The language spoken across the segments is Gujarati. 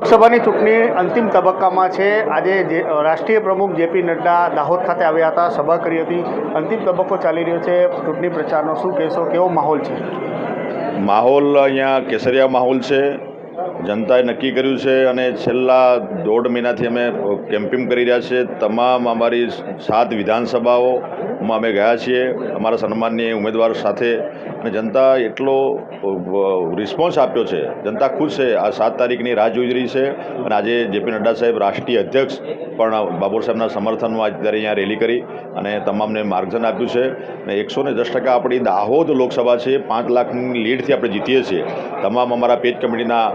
લોકસભાની ચૂંટણી અંતિમ તબક્કામાં છે. આજે જે રાષ્ટ્રીય પ્રમુખ જેપી નડ્ડા દાહોદ ખાતે આવ્યા હતા, સભા કરી હતી. અંતિમ તબક્કો ચાલી રહ્યો છે. ચૂંટણી પ્રચારનો શું કહેશો? કેવો માહોલ છે? માહોલ અહીંયા કેસરિયા માહોલ છે. જનતાએ નક્કી કર્યું છે અને છેલ્લા દોઢ મહિનાથી અમે કેમ્પિંગ કરી રહ્યા છીએ. તમામ અમારી સાત વિધાનસભાઓમાં અમે ગયા છીએ. અમારા સન્માનની ઉમેદવાર સાથે અને જનતા એટલો રિસ્પોન્સ આપ્યો છે. જનતા ખુશ છે. આ સાત તારીખની રાહ જોઈ રહી છે. અને આજે જેપી નડ્ડા સાહેબ રાષ્ટ્રીય અધ્યક્ષ પણ બાબુર સાહેબના સમર્થનમાં અત્યારે અહીંયા રેલી કરી અને તમામને માર્ગદર્શન આપ્યું છે. અને એકસો ને દસ ટકા આપણી દાહોદ લોકસભા છે. પાંચ લાખની લીડથી આપણે જીતીએ છીએ. તમામ અમારા પેજ કમિટીના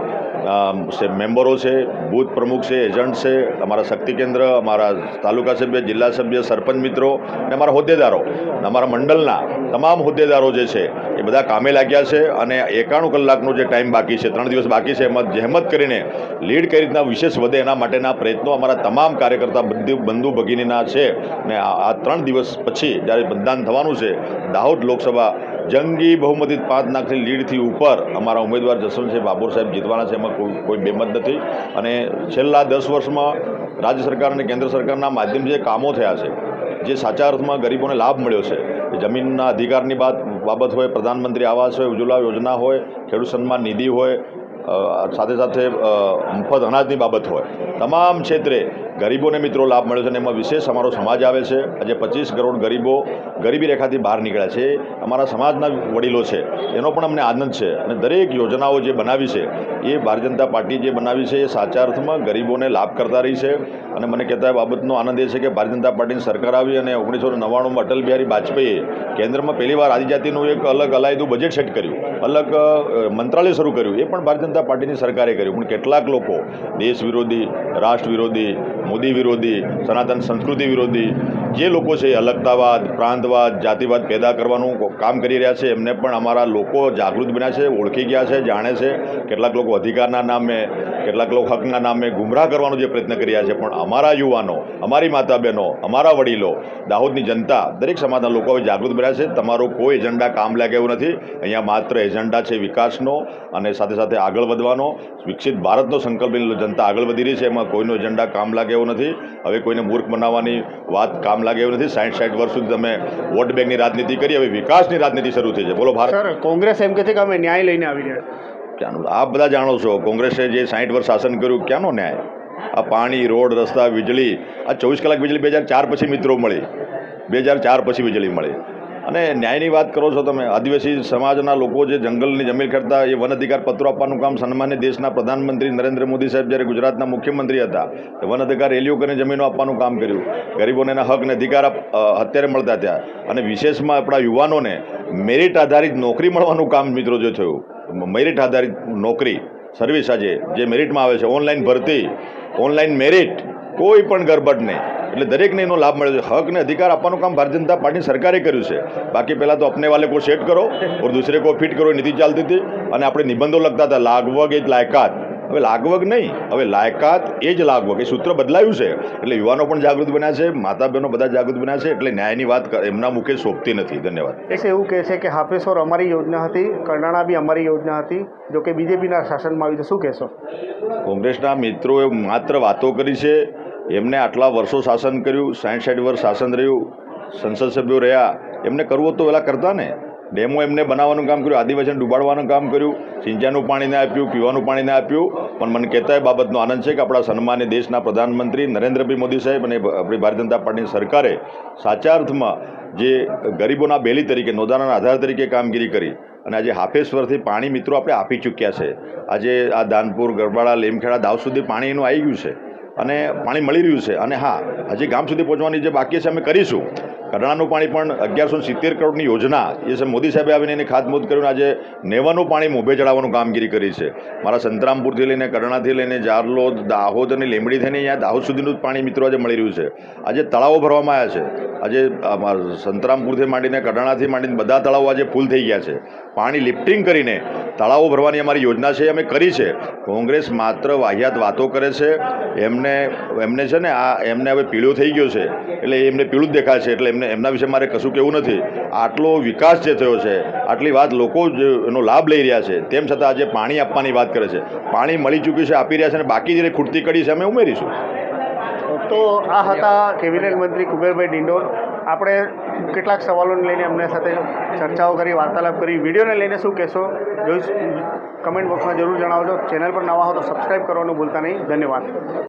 મેમ્બરો છે, બૂથ પ્રમુખ છે, એજન્ટ છે, અમારા શક્તિ કેન્દ્ર, અમારા તાલુકા સભ્ય, જિલ્લા સભ્ય, સરપંચ મિત્રો અને અમારા હોદ્દેદારો અમારા મંડળના તમામ હોદ્દેદારો જે છે, એ બધા કામે લાગ્યા છે અને એકાણું કલાકનો જે ટાઈમ બાકી છે, ત્રણ દિવસ બાકી છે, એમાં જહેમત કરીને લીડ કઈ રીતના વિશેષ વધે એના માટેના પ્રયત્નો અમારા તમામ કાર્યકર્તા બંધુ બંધુ ભગીનીના છે આ આ ત્રણ દિવસ પછી જ્યારે મતદાન થવાનું છે, દાહોદ લોકસભા જંગી બહુમતી પાંચ નાખની લીડથી ઉપર અમારા ઉમેદવાર જસવંતસિંહ બાબુર સાહેબ જીતવાના છે, એમાં કોઈ કોઈ બેમત નથી. અને છેલ્લા દસ વર્ષમાં રાજ્ય સરકાર અને કેન્દ્ર સરકારના માધ્યમથી જે કામો થયા છે, જે સાચા અર્થમાં ગરીબોને લાભ મળ્યો છે જમીનના અધિકારની બાત બાબત હોય, પ્રધાનમંત્રી આવાસ હોય, ઉજ્જવલા યોજના હોય, ખેડૂત સન્માન નિધિ હોય સાથે સાથે મફત અનાજની બાબત હોય. તમામ ક્ષેત્રે ગરીબોને મિત્રો લાભ મળ્યો છે અને એમાં વિશેષ અમારો સમાજ આવે છે. આજે પચીસ કરોડ ગરીબો ગરીબી રેખાથી બહાર નીકળ્યા છે. અમારા સમાજના વડીલો છે. એનો પણ અમને આનંદ છે. અને દરેક યોજનાઓ જે બનાવી છે, એ ભારતીય જનતા પાર્ટી જે બનાવી છે, એ સાચા અર્થમાં ગરીબોને લાભ કરતા રહી છે. અને મને કહેતા બાબતનો આનંદ એ છે કે ભારતીય જનતા પાર્ટીની સરકાર આવી અને ઓગણીસો નવ્વાણુંમાં અટલ બિહારી વાજપેયીએ કેન્દ્રમાં પહેલીવાર આદિજાતિનું એક અલગ અલાયદું બજેટ સેટ કર્યું. અલગ મંત્રાલય શરૂ કર્યું. એ પણ ભારતીય જનતા પાર્ટીની સરકારે કર્યું. પણ કેટલાક લોકો, દેશ વિરોધી, રાષ્ટ્ર વિરોધી મોદી વિરોધી, સનાતન સંસ્કૃતિ વિરોધી, જે લોકો છે, અલગતાવાદ, પ્રાંતવાદ, જાતિવાદ પેદા કરવાનું કામ કરી રહ્યા છે, એમને પણ અમારા લોકો જાગૃત બન્યા છે, ઓળખી ગયા છે, જાણે છે, કેટલાક લોકો અધિકારના નામે, કેટલાક લોકો હકના નામે ગુમરાહ કરવાનો જે પ્રયત્ન કરી રહ્યા છે, પણ અમારા યુવાનો, અમારી માતા બહેનો અમારા વડીલો, દાહોદની જનતા, દરેક સમાજના લોકો હવે જાગૃત બન્યા છે, તમારો કોઈ એજન્ડા કામ લાગે એવું નથી, અહીંયા માત્ર એજન્ડા છે વિકાસનો અને સાથે સાથે આગળ વધવાનો, વિકસિત ભારતનો સંકલ્પ જનતા આગળ વધી રહી છે, એમાં કોઈનો એજન્ડા કામ લાગે એવું નથી. હવે કોઈને મૂર્ખ બનાવવાની વાત કામ લાગે એવું નથી. સાઠ સાઠ વર્ષ સુધી તમે વોટ બેંકની રાજનીતિ કરી હવે વિકાસની રાજનીતિ શરૂ થઈ છે. બોલો ભારત. કોંગ્રેસ એમ કહે છે કે અમે ન્યાય લઈને આવી રહ્યા. ક્યાંનું? આપ બધા જાણો છો કોંગ્રેસે જે સાઠ વર્ષ શાસન કર્યું ક્યાંનો ન્યાય? આ પાણી રોડ રસ્તા વીજળી આ ચોવીસ કલાક વીજળી બે હજાર ચાર પછી મિત્રો મળી. બે હજાર ચાર પછી વીજળી મળી. અને ન્યાયની વાત કરો છો તમે, આદિવાસી સમાજના લોકો જે જંગલની જમીન કરતા એ વન અધિકાર પત્રો આપવાનું કામ સન્માન્ય દેશના પ્રધાનમંત્રી નરેન્દ્ર મોદી સાહેબ જ્યારે ગુજરાતના મુખ્યમંત્રી હતા વન અધિકાર રેલીઓ કરીને જમીનો આપવાનું કામ કર્યું. ગરીબોને એના હક અને અધિકાર અત્યારે મળતા ત્યાં. અને વિશેષમાં આપણા યુવાનોને મેરિટ આધારિત નોકરી મળવાનું કામ મિત્રો જે થયું મેરિટ આધારિત નોકરી, સર્વિસ આજે જે મેરિટમાં આવે છે, ઓનલાઈન ભરતી, ઓનલાઈન મેરિટ, કોઈ પણ ગરબડ નહીં એટલે દરેકને એનો લાભ મળ્યો છે. હક ને અધિકાર આપવાનું કામ ભારતીય જનતા પાર્ટીની સરકારે કર્યું છે. બાકી પહેલાં તો અપને વાલે કો સેટ કરો ઓર દૂસરે કો ફિટ કરો એ નીતિ ચાલતી હતી અને આપણે નિબંધો લખતા હતા લાગવગ એ જ લાયકાત. હવે લાગવગ નહીં હવે લાયકાત એ જ લાગવગ. એ સૂત્ર બદલાયું છે. એટલે યુવાનો પણ જાગૃત બન્યા છે માતા બહેનો બધા જાગૃત બન્યા છે એટલે ન્યાયની વાત એમના મુખે શોભતી નથી. ધન્યવાદ. એટલે એવું કહે છે કે હાફેશ્વર અમારી યોજના હતી કર્ણાણા બી અમારી યોજના હતી જો કે બીજેપીના શાસનમાં આવી તો શું કહેશો? કોંગ્રેસના મિત્રોએ માત્ર વાતો કરી છે એમને આટલા વર્ષો શાસન કર્યું સાઠ સાઠ વર્ષ શાસન રહ્યું, સંસદ સભ્યો રહ્યા, એમને કરવું તો પેલા કરતા ને. ડેમો એમને બનાવવાનું કામ કર્યું, આદિવાસીને ડૂબાડવાનું કામ કર્યું, સિંચાઈનું પાણી ના આપ્યું, પીવાનું પાણી ના આપ્યું, પણ મને કહેતા એ બાબતનો આનંદ છે કે આપણા સન્માન્ય દેશના પ્રધાનમંત્રી નરેન્દ્રભાઈ મોદી સાહેબ અને આપણી ભારતીય જનતા પાર્ટીની સરકારે સાચા અર્થમાં જે ગરીબોના બેલી તરીકે નોંધાના આધાર તરીકે કામગીરી કરી અને આજે હાફેશ્વરથી પાણી મિત્રો આપણે આપી ચૂક્યા છે. આજે આ દાનપુર ગરબાડા લીમખેડા, દાવ સુધી પાણી એનું આવી ગયું છે. અને પાણી મળી રહ્યું છે. અને હા, હજી ગામ સુધી પહોંચવાની જે બાકી છે, અમે કરીશું. કડાણાનું પાણી પણ અગિયારસો સિત્તેર કરોડની યોજના છે, મોદી સાહેબે આવીને એને ખાતમુહૂર્ત કર્યું આજે નેવાનું પાણી મોભે ચડાવવાનું કામગીરી કરી છે. મારા સંતરામપુરથી લઈને કરણાથી લઈને જારલોદ, દાહોદ અને લીંબડી થઈને અહીંયા દાહોદ સુધીનું જ પાણી મિત્રો આજે મળી રહ્યું છે. આજે તળાવો ભરવામાં આવ્યા છે. આજે સંતરામપુરથી માંડીને કરણાથી માંડીને બધા તળાવો આજે ફૂલ થઈ ગયા છે. પાણી લિફ્ટિંગ કરીને તળાવો ભરવાની અમારી યોજના છે અમે કરી છે. કોંગ્રેસ માત્ર વાહિયાત વાતો કરે છે. એમને એમને છે ને આ, એમને હવે પીળો થઈ ગયો છે. એટલે એમને પીળું જ દેખાય છે, એટલે એમને એમના વિશે મારે કશું કહેવું નથી. આટલો વિકાસ જે થયો છે, આટલી વાત લોકો જ એનો લાભ લઈ રહ્યા છે, તેમ છતાં આજે પાણી આપવાની વાત કરે છે. પાણી મળી ચૂક્યું છે, આપી રહ્યા છે અને બાકી જે ખૂટતી કડી છે, અમે ઉમેરીશું. તો આ હતા કેબિનેટ મંત્રી કુબેરભાઈ ડિંડોર. આપણે કેટલાક સવાલોને લઈને એમના સાથે ચર્ચાઓ કરી, વાર્તાલાપ કરી. વિડીયોને લઈને શું કહેશો? જોઈશ કમેન્ટ બોક્સમાં જરૂર જણાવજો. ચેનલ પર નવા હો તો સબસ્ક્રાઈબ કરવાનું ભૂલતા નહીં. ધન્યવાદ.